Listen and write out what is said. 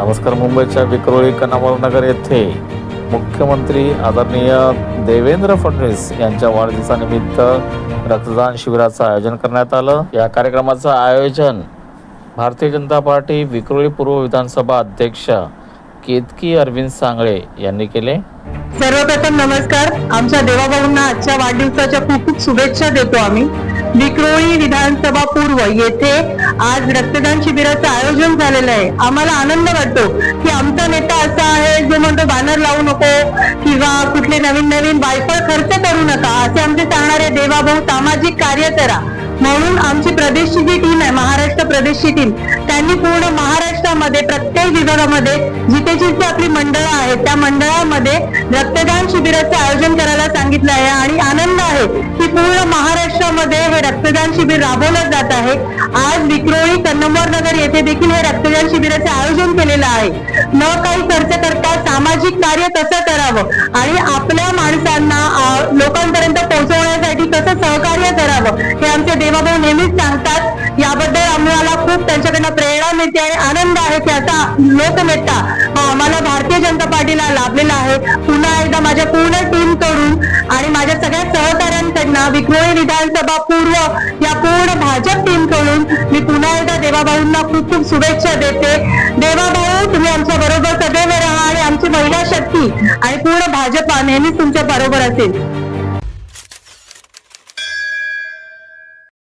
नमस्कार मुंबईच्या विक्रोळी कन्नामोर नगर येथे मुख्यमंत्री आदरणीय देवेंद्र फडणवीस यांच्या वाढदिवसानिमित्त रक्तदान शिबिराचं आयोजन करण्यात आलं. या कार्यक्रमाचं आयोजन भारतीय जनता पार्टी विक्रोळी पूर्व विधानसभा अध्यक्ष केतकी अरविंद सांगळे यांनी केले. सर्वप्रथम नमस्कार. आमच्या देवाभाऊंना आजच्या वाढदिवसाच्या खूप खूप शुभेच्छा देतो आम्ही. विक्रोळी विधानसभा पूर्व येथे आज रक्तदान शिबिराचं आयोजन झालेलं आहे. आम्हाला आनंद वाटतो की आमचा नेता असा आहे जो म्हणतो बॅनर लावू नको किंवा कुठले नवीन नवीन बायफळ खर्च करू नका असे आमचे सांगणारे देवाभाऊ सामाजिक कार्य करा म्हणून आमची प्रदेशची जी टीम आहे महाराष्ट्र प्रदेशची टीम त्यांनी पूर्ण महाराष्ट्रामध्ये प्रत्येक विभागामध्ये जिथे जिथे आपली मंडळं आहेत त्या मंडळामध्ये रक्तदान शिबिराचं आयोजन करायला सांगितलं आहे आणि आनंद आहे की पूर्ण रक्तदान शिबिर राबवलं जात आहे. आज विक्रोळी कन्नमोर नगर येथे देखील हे रक्तदान शिबिराचे आयोजन केलेलं आहे. न काही खर्च करता सामाजिक कार्य कसं करावं आणि आपल्या माणसांना लोकांपर्यंत पोहोचवण्यासाठी कसं सहकार्य करावं हे आमचे देवाभाऊ नेहमीच सांगतात. याबद्दल आम्हाला खूप त्यांच्याकडनं प्रेरणा मिळते आणि आनंद आहे की असा लोकनेता हा आम्हाला भारतीय जनता पार्टीला लाभलेला आहे. पुन्हा एकदा माझ्या पूर्ण टीमकडून आणि माझ्या सगळ्या सहकाऱ्यांकडनं विक्रोळी विधानसभा पूर्व या पूर्ण भाजप टीमकडून मी पुन्हा एकदा देवाभाऊंना खूप खूप शुभेच्छा देते. देवाभाऊ तुम्ही आमच्या बरोबर सदैव राहा आणि आमची महिला शक्ती आणि पूर्ण भाजपा नेहमीच तुमच्या बरोबर असेल.